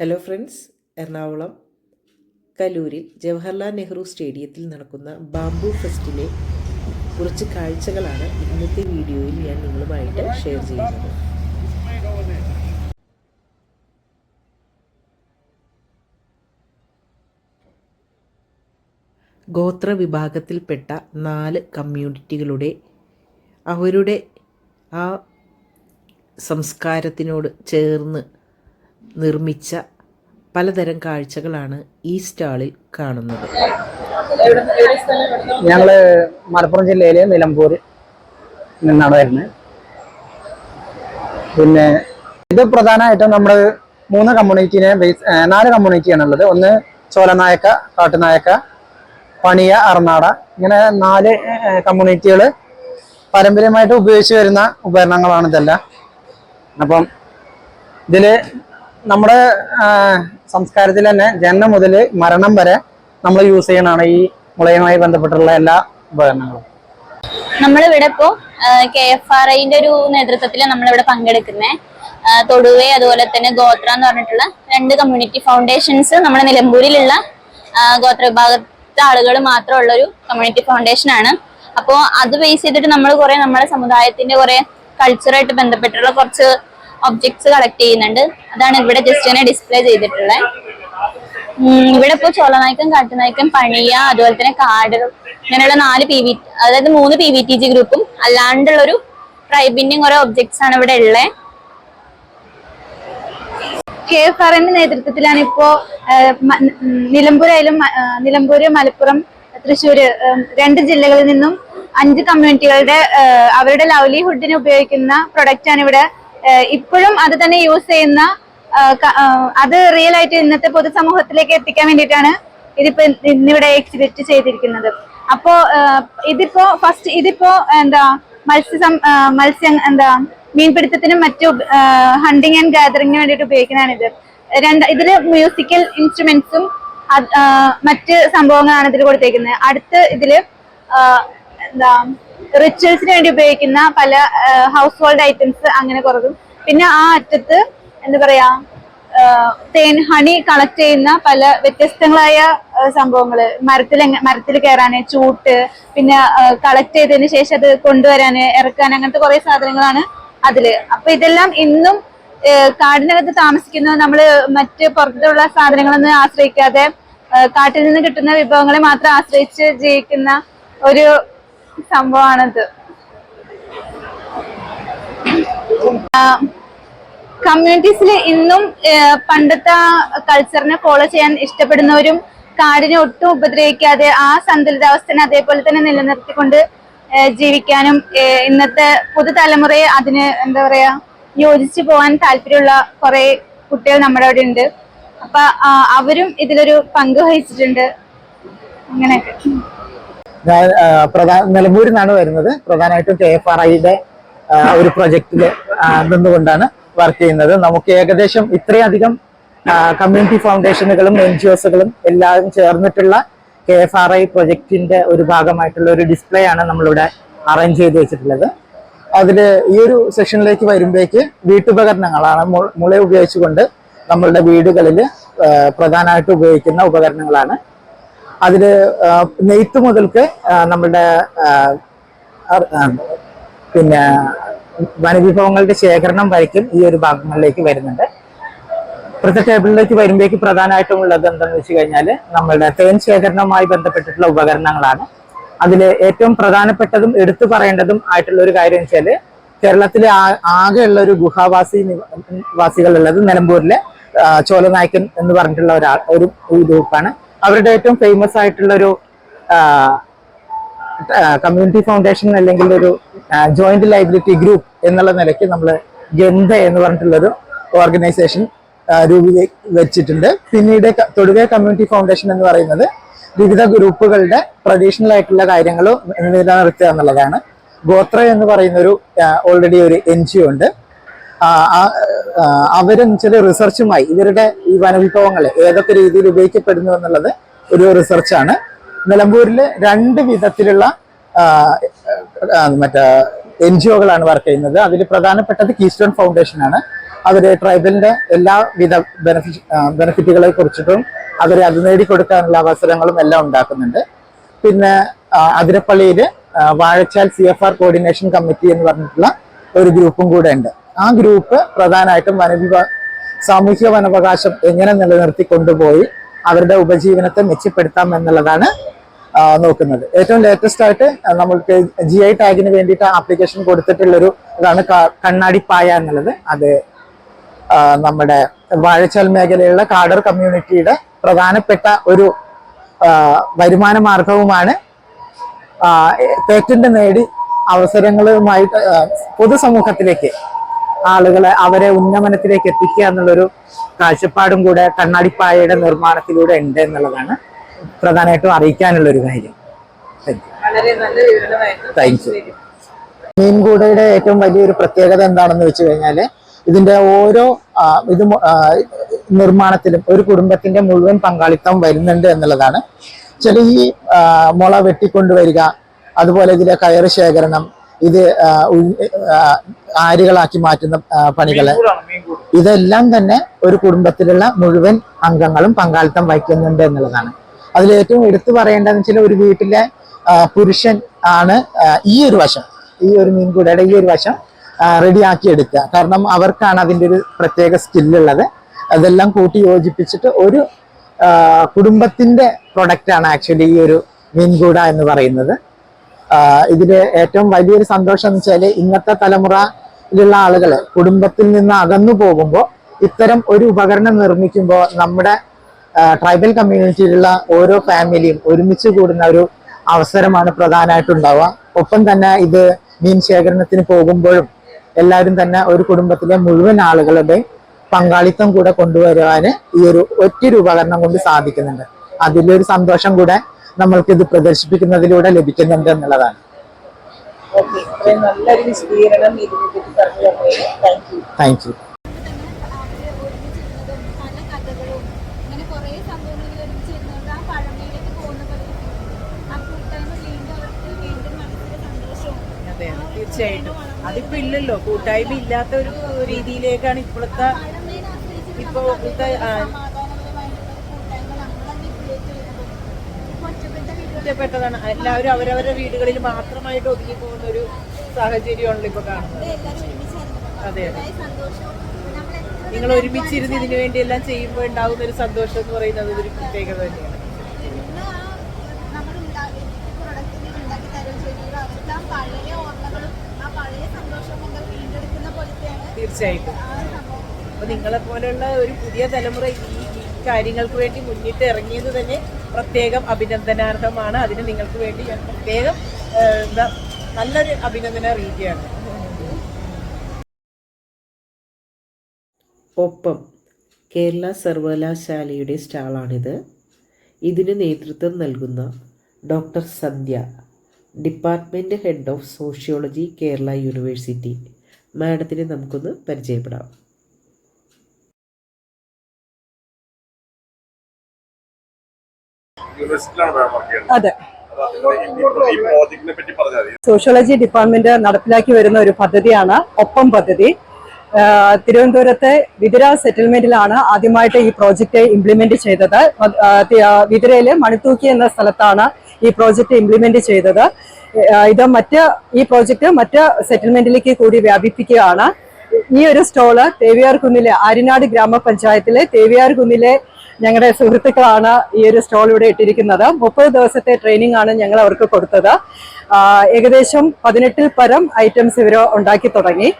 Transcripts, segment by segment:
Hello friends Ernakulam കലൂരിൽ ജവഹർലാൽ നെഹ്റു സ്റ്റേഡിയത്തിൽ നടക്കുന്ന ബാംബു ഫെസ്റ്റിലെ കുറച്ച് കാഴ്ചകളാണ് ഇന്നത്തെ വീഡിയോയിൽ ഞാൻ നിങ്ങളുമായിട്ട് ഷെയർ ചെയ്യുന്നത്. ഗോത്ര വിഭാഗത്തിൽപ്പെട്ട നാല് കമ്മ്യൂണിറ്റികളുടെ അവരുടെ ആ സംസ്കാരത്തിനോട് ചേർന്ന് നിർമ്മിച്ച പലതരം കാഴ്ചകളാണ് ഈ സ്റ്റാളിൽ കാണുന്നത്. ഞങ്ങൾ മലപ്പുറം ജില്ലയിലെ നിലമ്പൂർ നിന്നാണ് വരുന്നത്. പിന്നെ ഇത് പ്രധാനമായിട്ടും നമ്മൾ മൂന്ന് കമ്മ്യൂണിറ്റിനെ ബേസ് നാല് കമ്മ്യൂണിറ്റിയാണ് ഉള്ളത് ഒന്ന് ചോലനായക്ക കാട്ടുനായക്ക പണിയ അറനാട ഇങ്ങനെ നാല് കമ്മ്യൂണിറ്റികൾ പാരമ്പര്യമായിട്ട് ഉപയോഗിച്ച് വരുന്ന ഉപകരണങ്ങളാണ് ഇതെല്ലാം. അപ്പം ഇതിൽ നമ്മുടെ സംസ്കാരത്തിൽ തന്നെ ജനനം മുതൽ മരണം വരെ നമ്മൾ യൂസ് ചെയ്യണതാണ് ഈ മുളയുമായി ബന്ധപ്പെട്ടുള്ള എല്ലാ ഉപകരണങ്ങളും. നമ്മളിവിടെ ഇപ്പോ കെ എഫ് ആർ ഐന്റെ ഒരു നേതൃത്വത്തിൽ നമ്മളിവിടെ പങ്കെടുക്കുന്നത് തൊടുവെ അതുപോലെ തന്നെ ഗോത്ര എന്ന് പറഞ്ഞിട്ടുള്ള രണ്ട് കമ്മ്യൂണിറ്റി ഫൗണ്ടേഷൻസ് നമ്മുടെ നിലമ്പൂരിലുള്ള ഗോത്ര വിഭാഗത്തെ ആളുകൾ മാത്രമുള്ള ഒരു കമ്മ്യൂണിറ്റി ഫൗണ്ടേഷൻ ആണ്. അപ്പോൾ അത് ബേസ് ചെയ്തിട്ട് നമ്മൾ കുറെ നമ്മുടെ സമുദായത്തിന്റെ കുറെ കൾച്ചറായിട്ട് ബന്ധപ്പെട്ടുള്ള കുറച്ച് ഒബ്ജക്ട്സ് കളക്ട് ചെയ്യുന്നുണ്ട്. അതാണ് ഇവിടെ ജസ്റ്റ് തന്നെ ഡിസ്പ്ലേ ചെയ്തിട്ടുള്ളത് ഇവിടെ ഇപ്പോൾ ചോളനായ്ക്കും കാട്ടുനായ്ക്കും പണിയ അതുപോലെ തന്നെ കാട് ഇങ്ങനെയുള്ള നാല് പി വി അതായത് മൂന്ന് പി വി ടി ജി ഗ്രൂപ്പും അല്ലാണ്ടുള്ളൊരു ട്രൈബിന്റെയും കുറെ ഒബ്ജക്ട്സ് ആണ് ഇവിടെ ഉള്ളത് കെ എഫ് ആറിന്റെ നേതൃത്വത്തിലാണ് ഇപ്പോ നിലമ്പൂരായാലും നിലമ്പൂര് മലപ്പുറം തൃശ്ശൂര് രണ്ട് ജില്ലകളിൽ നിന്നും അഞ്ച് കമ്മ്യൂണിറ്റികളുടെ അവരുടെ ലവ്ലിഹുഡിന് ഉപയോഗിക്കുന്ന പ്രൊഡക്റ്റ് ആണ് ഇവിടെ ഇപ്പോഴും അത് തന്നെ യൂസ് ചെയ്യുന്ന അത് റിയൽ ആയിട്ട് ഇന്നത്തെ പൊതുസമൂഹത്തിലേക്ക് എത്തിക്കാൻ വേണ്ടിയിട്ടാണ് ഇതിപ്പോ ഇന്നിവിടെ എക്സിബിറ്റ് ചെയ്തിരിക്കുന്നത്. അപ്പോ ഇതിപ്പോ ഫസ്റ്റ് ഇതിപ്പോ എന്താ മത്സ്യ മത്സ്യം എന്താ മീൻപിടുത്തത്തിനും മറ്റു ഹണ്ടിങ് ആൻഡ് ഗാദറിങ്ങിന് വേണ്ടിയിട്ട് ഉപയോഗിക്കുന്നതാണ് ഇത്. രണ്ട് ഇതിൽ മ്യൂസിക്കൽ ഇൻസ്ട്രുമെന്റ്സും മറ്റ് സംഭവങ്ങളാണ് ഇതിൽ കൊടുത്തേക്കുന്നത്. അടുത്ത് ഇതിൽ എന്താ റിച്വൽസിന് വേണ്ടി ഉപയോഗിക്കുന്ന പല ഹൗസ് ഹോൾഡ് ഐറ്റംസ് അങ്ങനെ കുറവും. പിന്നെ ആ അറ്റത്ത് എന്താ പറയാ തേൻ ഹണി കളക്ട് ചെയ്യുന്ന പല വ്യത്യസ്തങ്ങളായ സംഭവങ്ങൾ മരത്തിൽ മരത്തിൽ കയറാന് ചൂട്ട് പിന്നെ കളക്ട് ചെയ്തതിന് ശേഷം അത് കൊണ്ടുവരാന് ഇറക്കാൻ അങ്ങനത്തെ കുറെ സാധനങ്ങളാണ് അതിൽ. അപ്പൊ ഇതെല്ലാം ഇന്നും കാടിനകത്ത് താമസിക്കുന്ന നമ്മൾ മറ്റ് പുറത്തുള്ള സാധനങ്ങളൊന്നും ആശ്രയിക്കാതെ കാട്ടിൽ നിന്ന് കിട്ടുന്ന വിഭവങ്ങളെ മാത്രം ആശ്രയിച്ച് ജീവിക്കുന്ന ഒരു സംഭവമാണിത്. കമ്മ്യൂണിറ്റീസിൽ ഇന്നും പണ്ടത്തെ കൾച്ചറിനെ ഫോളോ ചെയ്യാൻ ഇഷ്ടപ്പെടുന്നവരും കാടിനെ ഒട്ടും ഉപദ്രവിക്കാതെ ആ സന്തുലിതാവസ്ഥനെ അതേപോലെ തന്നെ നിലനിർത്തിക്കൊണ്ട് ജീവിക്കാനും ഇന്നത്തെ പുതുതലമുറയെ അതിന് എന്താ പറയാ യോജിച്ചു പോവാൻ താല്പര്യമുള്ള കുറെ കുട്ടികൾ നമ്മുടെ അവിടെ ഉണ്ട്. അപ്പൊ അവരും ഇതിലൊരു പങ്ക് വഹിച്ചിട്ടുണ്ട്. അങ്ങനെയൊക്കെ. ഞാൻ പ്രധാന നിലമ്പൂരിൽ നിന്നാണ് വരുന്നത്. പ്രധാനമായിട്ടും കെ എഫ് ആർ ഐയുടെ ഒരു പ്രൊജക്റ്റിൽ നിന്നുകൊണ്ടാണ് വർക്ക് ചെയ്യുന്നത്. നമുക്ക് ഏകദേശം ഇത്രയധികം കമ്മ്യൂണിറ്റി ഫൗണ്ടേഷനുകളും എൻ ജി ഒസുകളും എല്ലാം ചേർന്നിട്ടുള്ള കെ എഫ് ആർ ഐ പ്രൊജക്റ്റിന്റെ ഒരു ഭാഗമായിട്ടുള്ള ഒരു ഡിസ്പ്ലേ ആണ് നമ്മളിവിടെ അറേഞ്ച് ചെയ്ത് വെച്ചിട്ടുള്ളത്. അതിൽ ഈ ഒരു സെഷനിലേക്ക് വരുമ്പോഴേക്ക് വീട്ടുപകരണങ്ങളാണ് മുള ഉപയോഗിച്ചുകൊണ്ട് നമ്മളുടെ വീടുകളിൽ പ്രധാനമായിട്ട് ഉപയോഗിക്കുന്ന ഉപകരണങ്ങളാണ്. അതിൽ നെയ്ത്ത് മുതൽക്ക് നമ്മളുടെ പിന്നെ വനവിഭവങ്ങളുടെ ശേഖരണം വരയ്ക്കും ഈ ഒരു ഭാഗങ്ങളിലേക്ക് വരുന്നുണ്ട്. ഇപ്പോഴത്തെ ടേബിളിലേക്ക് വരുമ്പോഴേക്ക് പ്രധാനമായിട്ടും ഉള്ളത് എന്താണെന്ന് വെച്ച് കഴിഞ്ഞാൽ നമ്മളുടെ തേൻ ശേഖരണവുമായി ബന്ധപ്പെട്ടിട്ടുള്ള ഉപകരണങ്ങളാണ്. അതിൽ ഏറ്റവും പ്രധാനപ്പെട്ടതും എടുത്തു പറയേണ്ടതും ആയിട്ടുള്ള ഒരു കാര്യം വെച്ചാൽ കേരളത്തിലെ ആകെയുള്ള ഒരു ഗുഹാവാസി വാസികളുള്ളത് നിലമ്പൂരിലെ ചോലനായ്ക്കൻ എന്ന് പറഞ്ഞിട്ടുള്ള ഒരാൾ ഒരു ഒരു ഗ്രൂപ്പാണ്. അവരുടെ ഏറ്റവും ഫേമസ് ആയിട്ടുള്ള ഒരു കമ്മ്യൂണിറ്റി ഫൗണ്ടേഷൻ അല്ലെങ്കിൽ ഒരു ജോയിന്റ് ലൈബിലിറ്റി ഗ്രൂപ്പ് എന്നുള്ള നിലയ്ക്ക് നമ്മൾ ഗന്ധ എന്ന് പറഞ്ഞിട്ടുള്ളൊരു ഓർഗനൈസേഷൻ രൂപീ വെച്ചിട്ടുണ്ട്. പിന്നീട് തൊടുവേ കമ്മ്യൂണിറ്റി ഫൗണ്ടേഷൻ എന്ന് പറയുന്നത് വിവിധ ഗ്രൂപ്പുകളുടെ ട്രഡീഷണൽ ആയിട്ടുള്ള കാര്യങ്ങൾ നിലനിർത്തുക എന്നുള്ളതാണ്. ഗോത്ര എന്ന് പറയുന്ന ഒരു ഓൾറെഡി ഒരു എൻ ജി ഒ ഉണ്ട്. അവരെന്ന് വെച്ചാൽ റിസർച്ചുമായി ഇവരുടെ ഈ വനവിഭവങ്ങൾ ഏതൊക്കെ രീതിയിൽ ഉപയോഗിക്കപ്പെടുന്നു എന്നുള്ളത് ഒരു റിസർച്ചാണ് നിലമ്പൂരിൽ രണ്ട് വിധത്തിലുള്ള മറ്റേ എൻ ജി ഒകളാണ് വർക്ക് ചെയ്യുന്നത്. അതിൽ പ്രധാനപ്പെട്ടത് കീസ്റ്റോൺ ഫൗണ്ടേഷൻ ആണ് അവർ ട്രൈബലിന്റെ എല്ലാവിധ ബെനിഫിറ്റ് ബെനിഫിറ്റുകളെ കുറിച്ചിട്ടും അവരെ അത് നേടിക്കൊടുക്കാനുള്ള അവസരങ്ങളും എല്ലാം ഉണ്ടാക്കുന്നുണ്ട്. പിന്നെ അതിരപ്പള്ളിയിൽ Vazhachal C F R coordination committee എന്ന് പറഞ്ഞിട്ടുള്ള ഒരു ഗ്രൂപ്പും കൂടെ ഉണ്ട്. ആ ഗ്രൂപ്പ് പ്രധാനമായിട്ടും വനവിഭ സാമൂഹ്യ വനവകാശം എങ്ങനെ നിലനിർത്തി കൊണ്ടുപോയി അവരുടെ ഉപജീവനത്തെ മെച്ചപ്പെടുത്താം എന്നുള്ളതാണ് നോക്കുന്നത്. ഏറ്റവും ലേറ്റസ്റ്റ് ആയിട്ട് നമ്മൾക്ക് ജി ഐ ടാഗിന് വേണ്ടിയിട്ട് ആപ്ലിക്കേഷൻ കൊടുത്തിട്ടുള്ളൊരു ഇതാണ് കണ്ണാടിപ്പായ എന്നുള്ളത്. അത് നമ്മുടെ വാഴച്ചാൽ മേഖലയിലുള്ള കാടർ കമ്മ്യൂണിറ്റിയുടെ പ്രധാനപ്പെട്ട ഒരു വരുമാന മാർഗവുമാണ് തേറ്റിന്റെ നേടി അവസരങ്ങളുമായിട്ട് പൊതുസമൂഹത്തിലേക്ക് ആളുകളെ അവരെ ഉന്നമനത്തിലേക്ക് എത്തിക്കുക എന്നുള്ളൊരു കാഴ്ചപ്പാടും കൂടെ കണ്ണാടിപ്പായയുടെ നിർമ്മാണത്തിലൂടെ ഉണ്ട് എന്നുള്ളതാണ് പ്രധാനമായിട്ടും അറിയിക്കാനുള്ള ഒരു കാര്യം താങ്ക് യു മീൻകൂടയുടെ ഏറ്റവും വലിയൊരു പ്രത്യേകത എന്താണെന്ന് വെച്ച് കഴിഞ്ഞാൽ ഇതിന്റെ ഓരോ ഇത് നിർമ്മാണത്തിലും ഒരു കുടുംബത്തിന്റെ മുഴുവൻ പങ്കാളിത്തം വരുന്നുണ്ട് എന്നുള്ളതാണ്. ചില ഈ മുള വെട്ടിക്കൊണ്ടുവരിക അതുപോലെ ഇതിലെ കയറ് ശേഖരണം ഇത് ആരുകളാക്കി മാറ്റുന്ന പണികൾ. ഇതെല്ലാം തന്നെ ഒരു കുടുംബത്തിലുള്ള മുഴുവൻ അംഗങ്ങളും പങ്കാളിത്തം വഹിക്കുന്നുണ്ട് എന്നുള്ളതാണ്. അതിൽ ഏറ്റവും എടുത്തു പറയേണ്ടതെന്ന് വെച്ചാൽ ഒരു വീട്ടിലെ പുരുഷൻ ആണ് ഈ ഒരു വശം ഈ ഒരു മീൻകൂടയുടെ ഈ ഒരു വശം റെഡിയാക്കി എടുക്കുക. കാരണം അവർക്കാണ് അതിന്റെ ഒരു പ്രത്യേക സ്കില്ലുള്ളത്. അതെല്ലാം കൂട്ടി യോജിപ്പിച്ചിട്ട് ഒരു കുടുംബത്തിന്റെ പ്രൊഡക്റ്റാണ് ആണ് ആക്ച്വലി ഈ ഒരു മീൻകൂട എന്ന് പറയുന്നത്. ഇതിൽ ഏറ്റവും വലിയൊരു സന്തോഷം എന്ന് വെച്ചാൽ ഇന്നത്തെ തലമുറയിലുള്ള ആളുകൾ കുടുംബത്തിൽ നിന്ന് അകന്നു പോകുമ്പോൾ ഇത്തരം ഒരു ഉപകരണം നിർമ്മിക്കുമ്പോൾ നമ്മുടെ ട്രൈബൽ കമ്മ്യൂണിറ്റിയിലുള്ള ഓരോ ഫാമിലിയും ഒരുമിച്ച് കൂടുന്ന ഒരു അവസരമാണ് പ്രധാനമായിട്ടും ഉണ്ടാവുക ഒപ്പം തന്നെ ഇത് മീൻ ശേഖരണത്തിന് പോകുമ്പോഴും എല്ലാവരും തന്നെ ഒരു കുടുംബത്തിലെ മുഴുവൻ ആളുകളുടെ പങ്കാളിത്തം കൂടെ കൊണ്ടുവരുവാന് ഈ ഒരു ഒറ്റ ഉപകരണം കൊണ്ട് സാധിക്കുന്നുണ്ട്. അതിലൊരു സന്തോഷം കൂടെ നമ്മൾക്ക് ഇത് പ്രദർശിപ്പിക്കുന്നതിലൂടെ ലഭിക്കുന്നുണ്ട് എന്നുള്ളതാണ്. താങ്ക് യു തീർച്ചയായിട്ടും. അതിപ്പോ ഇല്ലല്ലോ. കൂട്ടായ്മ ഇല്ലാത്ത ഒരു രീതിയിലേക്കാണ് ഇപ്പോഴത്തെ ഇപ്പോഴത്തെ ആ, സമാധാനപരമായിട്ടുള്ള കൂട്ടായ്മ നമ്മൾ തന്നെ ഇതിലേക്ക് വരുന്നത് ഇപ്പൊ ഒറ്റപ്പെട്ട വീടുകൾ ഒറ്റപ്പെട്ടതാണ് എല്ലാവരും അവരവരുടെ വീടുകളിൽ മാത്രമായിട്ട് ഒതുങ്ങി പോകുന്ന ഒരു സാഹചര്യമാണല്ലോ ഇപ്പൊ കാണുന്നത്. അതെ നിങ്ങൾ ഒരുമിച്ചിരുന്ന് ഇതിനു വേണ്ടി എല്ലാം ചെയ്യുമ്പോൾ ഉണ്ടാകുന്ന ഒരു സന്തോഷം എന്ന് പറയുന്നത് ഒരു പ്രത്യേകത തന്നെയാണ്. തീർച്ചയായിട്ടും. അപ്പൊ നിങ്ങളെ പോലെയുള്ള ഒരു പുതിയ തലമുറ ഈ കാര്യങ്ങൾക്ക് വേണ്ടി മുന്നിട്ട് ഇറങ്ങിയത് തന്നെ പ്രത്യേകം അഭിനന്ദനാർഹമാണ്. അതിന് നിങ്ങൾക്ക് വേണ്ടി ഞാൻ പ്രത്യേകം എന്താ നല്ലൊരു അഭിനന്ദനം അറിയിക്കുകയാണ്. ഒപ്പം കേരള സർവകലാശാലയുടെ സ്റ്റാളാണിത്. ഇതിന് നേതൃത്വം നൽകുന്ന doctor Sandhya department head of sociology Kerala university. മാഡത്തിനെ നമുക്കൊന്ന് പരിചയപ്പെടാം. മതി. സോഷ്യോളജി ഡിപ്പാർട്ട്മെന്റ് നടപ്പിലാക്കി വരുന്ന ഒരു പദ്ധതിയാണ് ഒപ്പം പദ്ധതി. തിരുവനന്തപുരത്തെ വിതുര സെറ്റിൽമെന്റിലാണ് ആദ്യമായിട്ട് ഈ പ്രോജക്റ്റ് ഇംപ്ലിമെന്റ് ചെയ്തത്. വിതുരയിലെ മണിത്തൂക്കി എന്ന സ്ഥലത്താണ് ഈ പ്രോജക്റ്റ് ഇംപ്ലിമെന്റ് ചെയ്തത്. ഇത് മറ്റ് ഈ പ്രോജക്റ്റ് മറ്റ് സെറ്റിൽമെന്റിലേക്ക് കൂടി വ്യാപിപ്പിക്കുകയാണ്. ഈ ഒരു സ്റ്റോൾ തേവിയാർ കുന്നിലെ ആര്യനാട് ഗ്രാമപഞ്ചായത്തിലെ തേവിയാർ കുന്നിലെ ഞങ്ങളുടെ സുഹൃത്തുക്കളാണ് ഈ ഒരു സ്റ്റോൾ ഇവിടെ ഇട്ടിരിക്കുന്നത്. മുപ്പത് ദിവസത്തെ ട്രെയിനിങ് ആണ് ഞങ്ങൾ അവർക്ക് കൊടുത്തത്. ഏകദേശം പതിനെട്ടിൽ പരം ഐറ്റംസ് ഇവർ ഉണ്ടാക്കി തുടങ്ങി.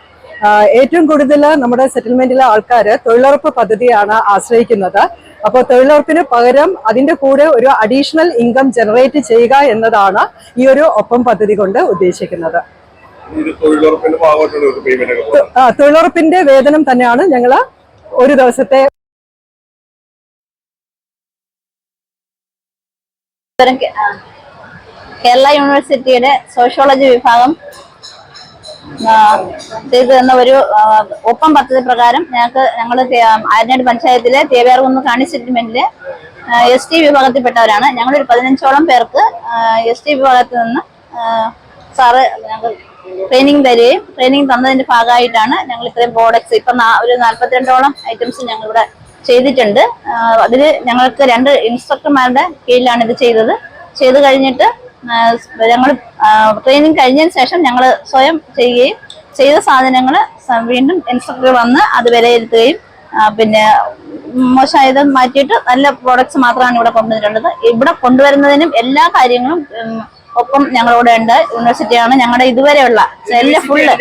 ഏറ്റവും കൂടുതൽ നമ്മുടെ സെറ്റിൽമെന്റിലെ ആൾക്കാർ തൊഴിലുറപ്പ് പദ്ധതിയാണ് ആശ്രയിക്കുന്നത്. അപ്പോൾ തൊഴിലുറപ്പിന് പകരം അതിന്റെ കൂടെ ഒരു അഡീഷണൽ ഇൻകം ജനറേറ്റ് ചെയ്യുക എന്നതാണ് ഈ ഒരു ഒപ്പം പദ്ധതി കൊണ്ട് ഉദ്ദേശിക്കുന്നത്. തൊഴിലുറപ്പിന്റെ വേതനം തന്നെയാണ് ഞങ്ങൾ ഒരു ദിവസത്തെ ഇത്തരം കേരള യൂണിവേഴ്സിറ്റിയുടെ സോഷ്യോളജി വിഭാഗം ചെയ്തു തന്ന ഒരു ഒപ്പം പദ്ധതി പ്രകാരം ഞങ്ങൾക്ക് ഞങ്ങൾ ആര്യനാട് പഞ്ചായത്തിലെ തേവേർകുന്ന് കാണി സെറ്റിൽമെന്റിലെ എസ് ടി വിഭാഗത്തിൽപ്പെട്ടവരാണ്. ഞങ്ങളൊരു പതിനഞ്ചോളം പേർക്ക് എസ് ടി വിഭാഗത്തിൽ നിന്ന് സാറ് ഞങ്ങൾ ട്രെയിനിങ് തരികയും ട്രെയിനിങ് തന്നതിന്റെ ഭാഗമായിട്ടാണ് ഞങ്ങൾ ഇത്രയും പ്രോഡക്ട്സ് ഇപ്പൊ ഒരു നാല്പത്തിരണ്ടോളം ഐറ്റംസ് ഞങ്ങൾ ഇവിടെ ചെയ്തിട്ടുണ്ട്. അതിൽ ഞങ്ങൾക്ക് രണ്ട് ഇൻസ്ട്രക്ടർമാരുടെ കീഴിലാണ് ഇത് ചെയ്തത്. ചെയ്ത് കഴിഞ്ഞിട്ട് ഞങ്ങൾ ട്രെയിനിങ് കഴിഞ്ഞതിന് ശേഷം ഞങ്ങൾ സ്വയം ചെയ്യുകയും ചെയ്ത സാധനങ്ങൾ വീണ്ടും ഇൻസ്ട്രക്ടർ വന്ന് അത് വിലയിരുത്തുകയും പിന്നെ മോശമായത് മാറ്റിയിട്ട് നല്ല പ്രോഡക്ട്സ് മാത്രമാണ് ഇവിടെ കൊണ്ടുവന്നിട്ടുള്ളത്. ഇവിടെ കൊണ്ടുവരുന്നതിനും എല്ലാ കാര്യങ്ങളും ഒപ്പം ഞങ്ങളോട് ഉണ്ട്. യൂണിവേഴ്സിറ്റിയാണ് ഞങ്ങളുടെ ഇതുവരെയുള്ള എല്ലാം ഫുള്ള്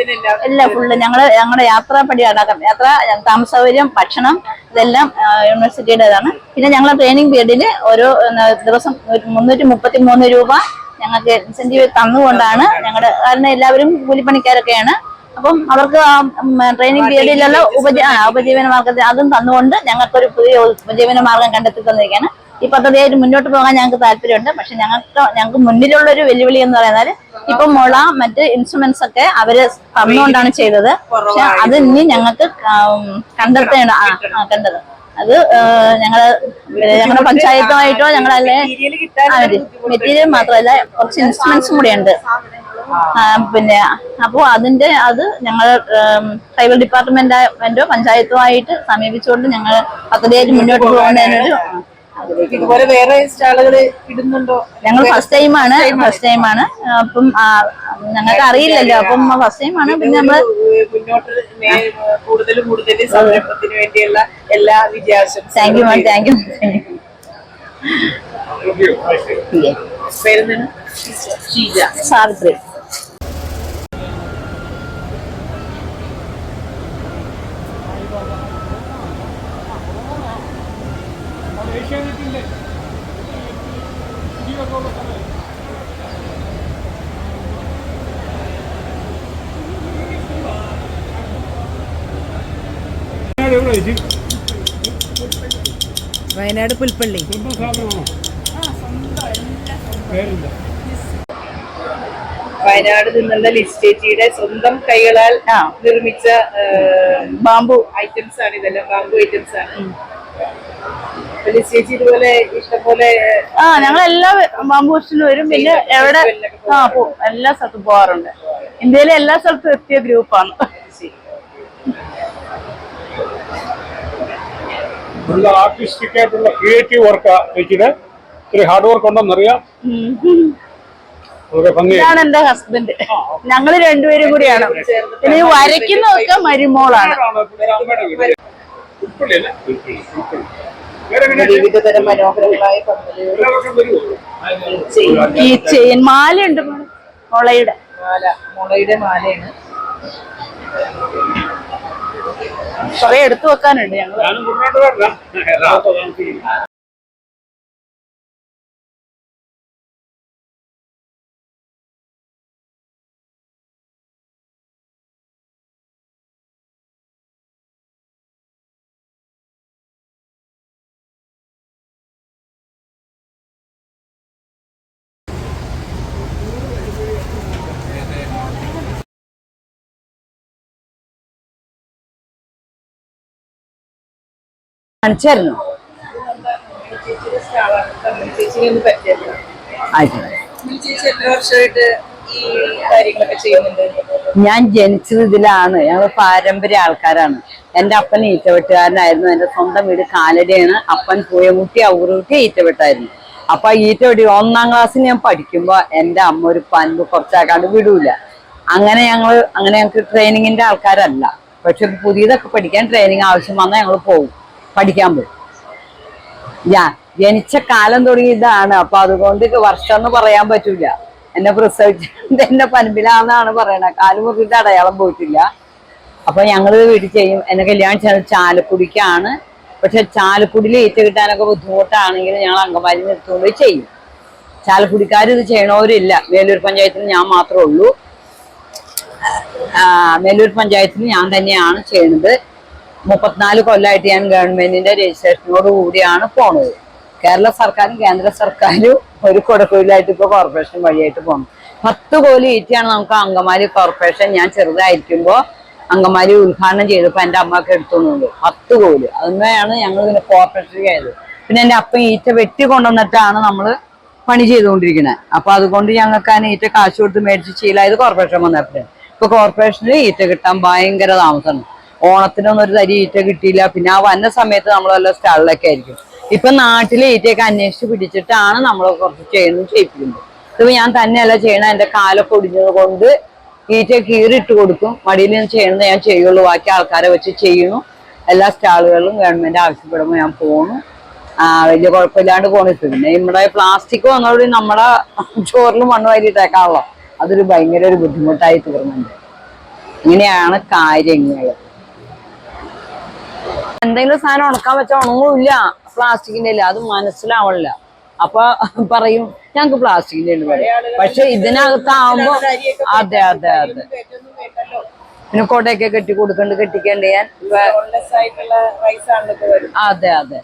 എല്ലാം ഫുള്ള് ഞങ്ങൾ ഞങ്ങളുടെ യാത്രാപ്പടി അടക്കം. യാത്ര താമസ സൗകര്യം ഭക്ഷണം ഇതെല്ലാം യൂണിവേഴ്സിറ്റിയുടേതാണ് പിന്നെ ഞങ്ങളെ ട്രെയിനിങ് പീരീഡിൽ ഓരോ ദിവസം മുന്നൂറ്റി മുപ്പത്തി മൂന്ന് രൂപ ഞങ്ങൾക്ക് ഇൻസെന്റീവ് തന്നുകൊണ്ടാണ് ഞങ്ങളുടെ കാരണം എല്ലാവരും കൂലിപ്പണിക്കാരൊക്കെയാണ്. അപ്പം അവർക്ക് ട്രെയിനിങ് പീരീഡിലുള്ള ഉപജ ഉപജീവന മാർഗത്തിൽ അതും തന്നുകൊണ്ട് ഞങ്ങൾക്കൊരു പുതിയ ഉപജീവന മാർഗം കണ്ടെത്തി തന്നിരിക്കുകയാണ്. ഈ പദ്ധതിയായിട്ട് മുന്നോട്ട് പോകാൻ ഞങ്ങൾക്ക് താല്പര്യമുണ്ട്. പക്ഷെ ഞങ്ങൾക്ക് ഞങ്ങൾക്ക് മുന്നിലുള്ള ഒരു വെല്ലുവിളി എന്ന് പറയുന്നത് ഇപ്പൊ മുള മറ്റ് ഇൻസ്ട്രുമെന്റ്സ് ഒക്കെ അവർ തന്നുകൊണ്ടാണ് ചെയ്തത്. പക്ഷെ അത് ഇനി ഞങ്ങൾക്ക് കണ്ടെത്തേണ്ട കണ്ടത്. അത് ഞങ്ങൾ ഞങ്ങളുടെ പഞ്ചായത്തുമായിട്ടോ ഞങ്ങളല്ലേ മെറ്റീരിയൽ മാത്രമല്ല കുറച്ച് ഇൻസ്ട്രുമെന്റ്സും കൂടെ ഉണ്ട്. പിന്നെ അപ്പോ അതിന്റെ അത് ഞങ്ങൾ ട്രൈബൽ ഡിപ്പാർട്ട്മെന്റോ പഞ്ചായത്തുമായിട്ട് സമീപിച്ചുകൊണ്ട് ഞങ്ങൾ പദ്ധതിയായിട്ട് മുന്നോട്ട് പോകുന്നതിനൊരു ഇതുപോലെ വേറെ സ്റ്റാളുകൾ ഇടുന്നുണ്ടോ? ഞങ്ങൾ ഫസ്റ്റ് ടൈമാണ് ഫസ്റ്റ് ടൈമാണ് അപ്പം ഞങ്ങൾക്ക് അറിയില്ലല്ലോ. അപ്പം ഫസ്റ്റ് ടൈം ആണ്. പിന്നെ നമ്മൾ മുന്നോട്ട് കൂടുതൽ കൂടുതൽ സംരംഭത്തിന് വേണ്ടിയുള്ള എല്ലാ വിജയാശംസകളും thank you ma'am thank you പേരെന്താണ്? ഷീജ. സാവിത്രി. വയനാട് പുൽപ്പള്ളി. വയനാട് നിന്നുള്ള ലിസ്റ്റേറ്റിയുടെ സ്വന്തം കൈകളാൽ ആ. നിർമ്മിച്ച ബാമ്പു ഐറ്റംസ് ആണ് ഇതെല്ലാം. ബാമ്പു ഐറ്റംസ് ആണ്. ആ ഞങ്ങൾ എല്ലാ ബാമ്പു വരും. പിന്നെ എവിടെ? ആ എല്ലാ സ്ഥലത്തും പോകാറുണ്ട് ഇന്ത്യയിലെ എല്ലാ സ്ഥലത്തും എത്തിയ ഗ്രൂപ്പാണ്. നല്ല ആർട്ടിസ്റ്റിക് ആയിട്ടുള്ള ക്രിയേറ്റീവ് വർക്കാ ചേച്ചിയുടെ. ഇത്തിരി ഹാർഡ് വർക്ക് ഉണ്ടെന്നറിയാം ഇതാണ് എന്റെ ഹസ്ബൻഡ് ഞങ്ങൾ രണ്ടുപേരും കൂടിയാണ്. പിന്നെ ഈ വരയ്ക്കുന്നതൊക്കെ മരുമോളാണ്. വിവിധതരം മനോഹരങ്ങളായ ഈ ചെയിൻ മാലയുണ്ട് മോളയുടെ. മാല മുളയുടെ മാലയാണ്. കുറെ എടുത്തു വെക്കാനുണ്ട് ഞങ്ങൾ ചെയ്യുന്നുണ്ട് ഞാൻ ജനിച്ചത് ഇതിലാണ്. ഞങ്ങൾ പാരമ്പര്യ ആൾക്കാരാണ്. എന്റെ അപ്പൻ ഈറ്റവെട്ടുകാരനായിരുന്നു. എന്റെ സ്വന്തം വീട് കാലടിയാണ്. അപ്പൻ പൂയമുട്ടി ഔറുട്ടി ഈറ്റവെട്ടായിരുന്നു. അപ്പൊ ഈറ്റവെട്ടി ഒന്നാം ക്ലാസ്സിൽ ഞാൻ പഠിക്കുമ്പോൾ എന്റെ അമ്മ ഒരു പൻപ് കുറച്ചാക്കാണ്ട് വിടൂല. അങ്ങനെ ഞങ്ങൾ അങ്ങനെ ഞങ്ങൾക്ക് ട്രെയിനിങ്ങിന്റെ ആൾക്കാരല്ല. പക്ഷെ പുതിയതൊക്കെ പഠിക്കാൻ ട്രെയിനിങ് ആവശ്യം വന്നാൽ ഞങ്ങൾ പോകും പഠിക്കാൻ പോയി. ഞാൻ ജനിച്ച കാലം തുടങ്ങി ഇതാണ് അപ്പൊ അതുകൊണ്ട് വർഷം എന്ന് പറയാൻ പറ്റൂല. എന്നെ പ്രസവിച്ചത് എന്റെ പൻപിലാന്നാണ് പറയണത് കാൽ മുറിയിട്ട് അടയാളം പോയിട്ടില്ല. അപ്പൊ ഞങ്ങൾ വീട്ടിൽ ചെയ്യും. എന്നെ കല്യാണം ചെയ്തത് ചാലക്കുടിക്കാണ്. പക്ഷെ ചാലക്കുടിയിൽ ഏറ്റ കിട്ടാനൊക്കെ ബുദ്ധിമുട്ടാണെങ്കിൽ ഞങ്ങൾ അങ്കമാലി നിർത്തുകൊണ്ട് ചെയ്യും. ചാലക്കുടിക്കാർ ഇത് ചെയ്യണവരില്ല. മേലൂർ പഞ്ചായത്തിൽ ഞാൻ മാത്രമേ ഉള്ളൂ. മേലൂർ പഞ്ചായത്തിൽ ഞാൻ തന്നെയാണ് ചെയ്യുന്നത് മുപ്പത്തിനാല് കൊല്ലമായിട്ട് ഞാൻ ഗവൺമെന്റിന്റെ രജിസ്ട്രേഷനോട് കൂടിയാണ് പോണത്. കേരള സർക്കാരും കേന്ദ്ര സർക്കാരും ഒരു കൊടക്കൂലായിട്ട് ഇപ്പൊ കോർപ്പറേഷൻ വഴിയായിട്ട് പോകണം പത്ത് കോലി ഈറ്റിയാണ് നമുക്ക് അങ്കമാലി കോർപ്പറേഷൻ ഞാൻ ചെറുതായിരിക്കുമ്പോ അങ്കമാലി ഉദ്ഘാടനം ചെയ്തപ്പോ എന്റെ അമ്മയ്ക്ക് എടുത്തോണ്ട് പത്ത് കോൽ അതിന്മേയാണ് ഞങ്ങൾ പിന്നെ കോർപ്പറേഷൻ ചെയ്തത് പിന്നെ എന്റെ അപ്പം ഈറ്റ വെട്ടി കൊണ്ടുവന്നിട്ടാണ് നമ്മൾ പണി ചെയ്തുകൊണ്ടിരിക്കുന്നത് അപ്പൊ അതുകൊണ്ട് ഞങ്ങൾക്ക് ആ ഈറ്റ കാശ് കൊടുത്ത് മേടിച്ച് ശീലമായത് കോർപ്പറേഷൻ വന്നപ്പോഴേ ഇപ്പൊ കോർപ്പറേഷനിൽ ഈറ്റ കിട്ടാൻ ഭയങ്കര താമസമാണ് ഓണത്തിനൊന്നും ഒരു തരി ഈറ്റ കിട്ടിയില്ല. പിന്നെ ആ വന്ന സമയത്ത് നമ്മൾ വല്ല സ്റ്റാളിലൊക്കെ ആയിരിക്കും. ഇപ്പൊ നാട്ടിലെ ഈറ്റയൊക്കെ അന്വേഷിച്ച് പിടിച്ചിട്ടാണ് നമ്മൾ കുറച്ച് ചെയ്യുന്നത് ചെയ്യിപ്പിക്കുന്നത്. ഇതിപ്പോ ഞാൻ തന്നെയല്ല ചെയ്യണ എന്റെ കാലൊക്കെ ഒടിഞ്ഞത് കൊണ്ട് ഈറ്റ കീറിട്ട് കൊടുക്കും. മടിയിൽ ഞാൻ ചെയ്യണത് ഞാൻ ചെയ്യുള്ളൂ. ബാക്കി ആൾക്കാരെ വെച്ച് ചെയ്യണു എല്ലാ സ്റ്റാളുകളിലും ഗവൺമെന്റ് ആവശ്യപ്പെടുമ്പോൾ ഞാൻ പോണു. വലിയ കുഴപ്പമില്ലാണ്ട് പോണിട്ട് പിന്നെ നമ്മുടെ പ്ലാസ്റ്റിക് വന്നോട് നമ്മുടെ ചോറിൽ മണ്ണ് വാരിയിട്ടേക്കാണല്ലോ അതൊരു ഭയങ്കര ഒരു ബുദ്ധിമുട്ടായി തീർന്നുണ്ട് ഇങ്ങനെയാണ് കാര്യങ്ങൾ. എന്തെങ്കിലും സാധനം ഉണക്കാൻ വെച്ചാൽ ഉണങ്ങില്ല. പ്ലാസ്റ്റിക്കിന്റെ ഇല്ല അത് മനസ്സിലാവണില്ല. അപ്പൊ പറയും ഞങ്ങക്ക് പ്ലാസ്റ്റിക്കിന്റെ ഉണ്ട് പറയും. പക്ഷെ ഇതിനകത്താവുമ്പോ അതെ അതെ അതെ. പിന്നെ കൊടയൊക്കെ കെട്ടി കൊടുക്കണ്ട് കെട്ടിക്കണ്ട് ഞാൻ. അതെ ബോൺലെസ്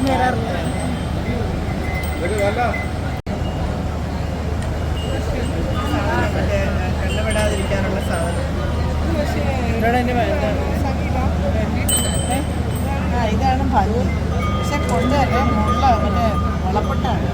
ആയിട്ടുള്ള റൈസ് ആണ് ഇപ്പൊ വരുന്നത് അതെ അതെ കണ്ണുപെടാതിരിക്കാനുള്ള സാധനം ആ ഇതാണ് ഭംഗി. പക്ഷെ കൊണ്ടല്ലേ മുള്ള മറ്റേ മുളപ്പൊട്ടാണ്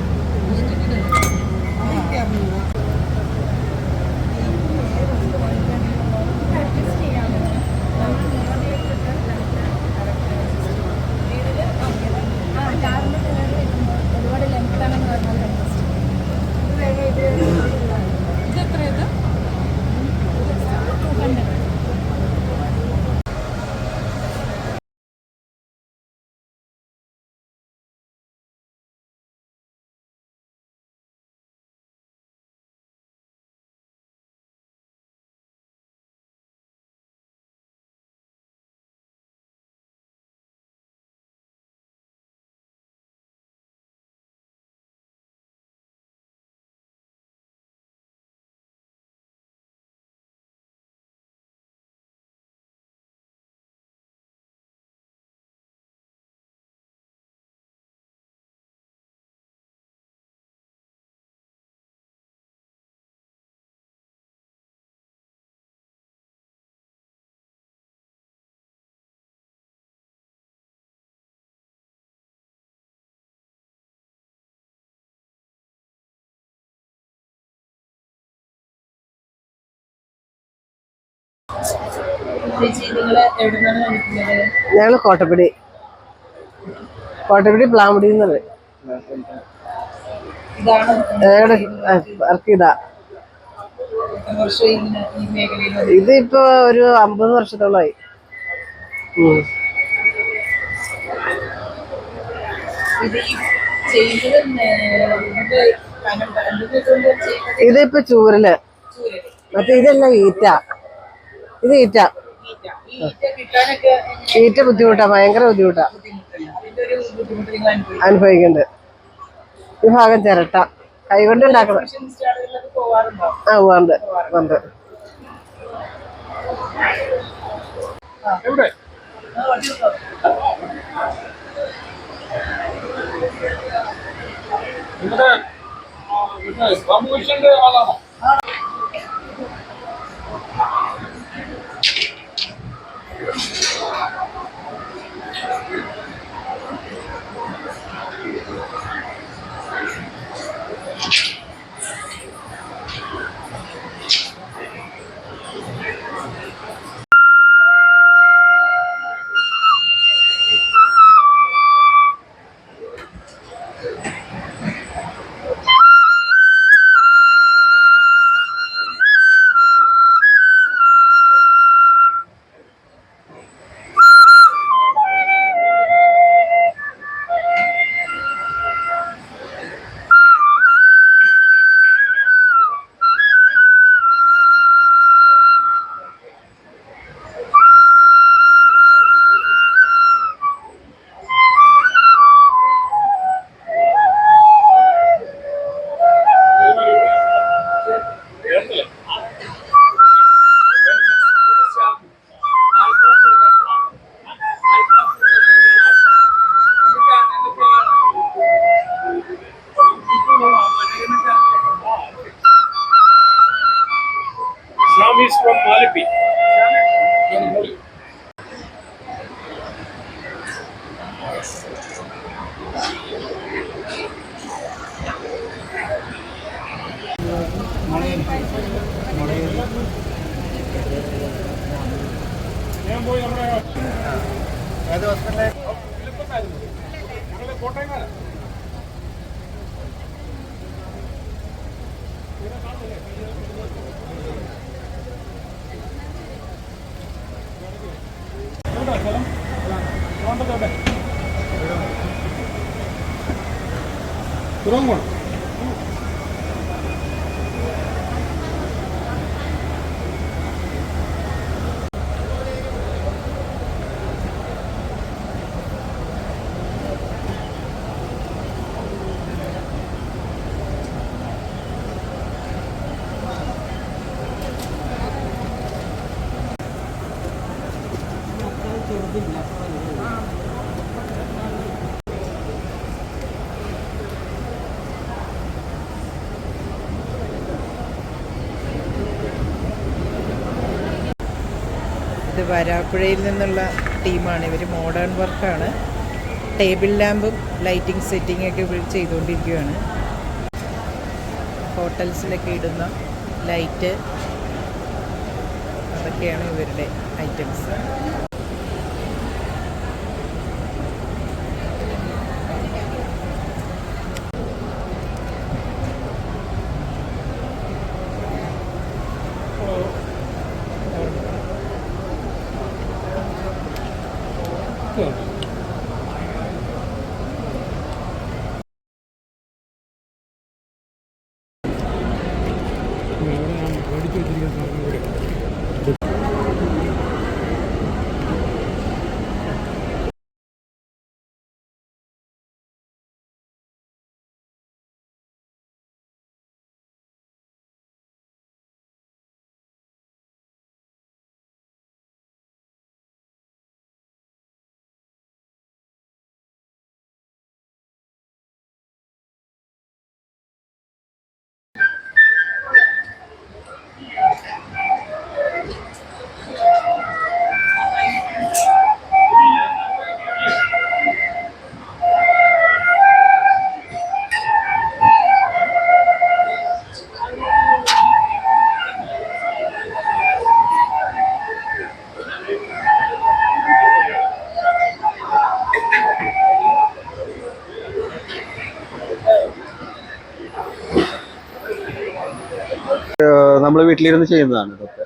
ഞങ്ങൾ കോട്ടപ്പടി. കോട്ടപ്പടി പ്ലാമുടി ഞങ്ങളുടെ ഇതിപ്പോ ഒരു അമ്പത് വർഷത്തോളമായി ഇതിപ്പോ ചൂരൽ. മറ്റേ ഇതല്ല ഈറ്റ. ഇത് ഈറ്റ. ഈറ്റ ബുദ്ധിമുട്ടാ ഭയങ്കര ബുദ്ധിമുട്ടാ. അനുഭവിക്കുന്നുണ്ട് ഈ ഭാഗം ചിരട്ട. കൈകൊണ്ട് ഉണ്ടാക്കണം ആ പോവാറുണ്ട് ഉണ്ട് ബാബു കൃഷ്ണന്റെ ആളാണോ? রঙ্গন വരാപ്പുഴയിൽ നിന്നുള്ള ടീമാണ്. ഇവർ മോഡേൺ വർക്കാണ് ടേബിൾ ലാമ്പും ലൈറ്റിംഗ് സെറ്റിംഗ് ഒക്കെ ഇവർ ചെയ്തുകൊണ്ടിരിക്കുകയാണ്. ഹോട്ടൽസിലൊക്കെ ഇടുന്ന ലൈറ്റ് അതൊക്കെയാണ് ഇവരുടെ ഐറ്റംസ് Okay. നമ്മൾ വീട്ടിലിരുന്ന് ചെയ്യുന്നതാണ് ഇതൊക്കെ.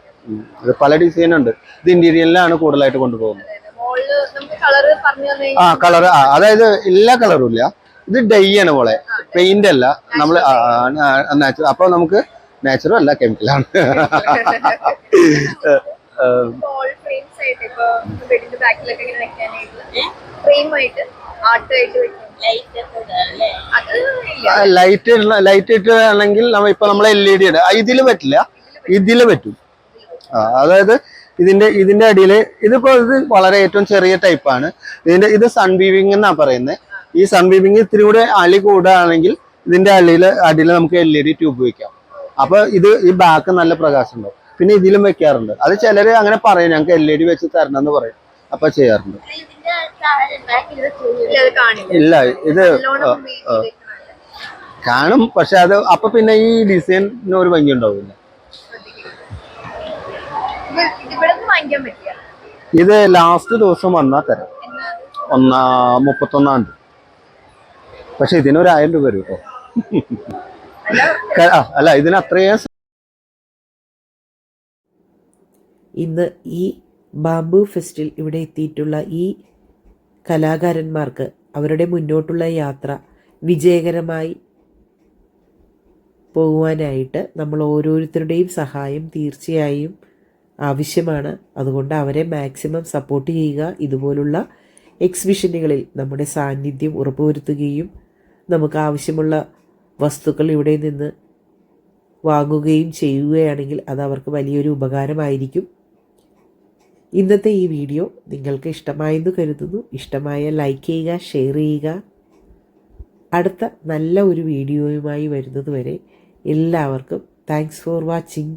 ഇത് പല ഡിസൈൻ ഉണ്ട്. ഇത് ഇന്റീരിയറിലാണ് കൂടുതലായിട്ട് കൊണ്ടുപോകുന്നത്. ആ കളർ ആ അതായത് എല്ലാ കളറും ഇല്ല. ഇത് ഡൈ ആണ് മോളെ. പെയിന്റ് അല്ല. നമ്മൾ നാച്ചുറൽ അപ്പൊ നമുക്ക് നാച്ചുറൽ അല്ല കെമിക്കലാണ് ലൈറ്റ് ലൈറ്റ് ഇട്ടാണെങ്കിൽ ഇപ്പൊ നമ്മൾ എൽ ഇ ഡി ഇതിൽ പറ്റില്ല. ഇതിൽ പറ്റും. അതായത് ഇതിന്റെ ഇതിന്റെ അടിയിൽ ഇതിപ്പോ ഇത് വളരെ ഏറ്റവും ചെറിയ ടൈപ്പാണ് ഇതിന്റെ ഇത് സൺ എന്നാ പറയുന്നത് ഈ സൺ വീവിംഗ് ഇത്തിരി കൂടെ അലി കൂടുകയാണെങ്കിൽ ഇതിന്റെ അടിയിൽ അടിയിൽ നമുക്ക് എൽ ഇ ഡി ട്യൂബ് വെക്കാം. അപ്പൊ ഇത് ഈ ബാക്ക് നല്ല പ്രകാശം ഉണ്ടാവും. പിന്നെ ഇതിലും വെക്കാറുണ്ട്. അത് ചിലര് അങ്ങനെ പറയും ഞങ്ങൾക്ക് എൽ ഇ ഡി വെച്ച് തരണം എന്ന് പറയും. അപ്പൊ ചെയ്യാറുണ്ട്. ഇല്ല ഇത്. കാണും പക്ഷെ അത് അപ്പൊ പിന്നെ ഈ ഡിസൈനിന് ഒരു ഭംഗി ഉണ്ടാവില്ല. ഇത് ഇവിടെ നിന്ന് വാങ്ങിക്കാൻ പറ്റില്ല ഇത് ലാസ്റ്റ് ദിവസം വന്നാൽ തരാം. ഒന്നാ മുപ്പത്തൊന്നാം തീയതി. പക്ഷെ ഇതിനൊരായിരം ആയിരം രൂപ വരും കേട്ടോ. അല്ല ഇതിന് അത്രയും ഇന്ന് ഈ ബാംബു ഫെസ്റ്റിൽ ഇവിടെ എത്തിയിട്ടുള്ള ഈ കലാകാരന്മാർക്ക് അവരുടെ മുന്നോട്ടുള്ള യാത്ര വിജയകരമായി പോകുവാനായിട്ട് നമ്മൾ ഓരോരുത്തരുടെയും സഹായം തീർച്ചയായും ആവശ്യമാണ്. അതുകൊണ്ട് അവരെ മാക്സിമം സപ്പോർട്ട് ചെയ്യുക. ഇതുപോലുള്ള എക്സിബിഷനുകളിൽ നമ്മുടെ സാന്നിധ്യം ഉറപ്പുവരുത്തുകയും നമുക്ക് ആവശ്യമുള്ള വസ്തുക്കൾ ഇവിടെ നിന്ന് വാങ്ങുകയും ചെയ്യുകയാണെങ്കിൽ അത് അവർക്ക് വലിയൊരു ഉപകാരമായിരിക്കും. ഇന്നത്തെ ഈ വീഡിയോ നിങ്ങൾക്ക് ഇഷ്ടമായെന്ന് കരുതുന്നു. ഇഷ്ടമായ ലൈക്ക് ചെയ്യുക ഷെയർ ചെയ്യുക. അടുത്ത നല്ല ഒരു വീഡിയോയുമായി വരുന്നതുവരെ എല്ലാവർക്കും താങ്ക്സ് ഫോർ വാച്ചിങ്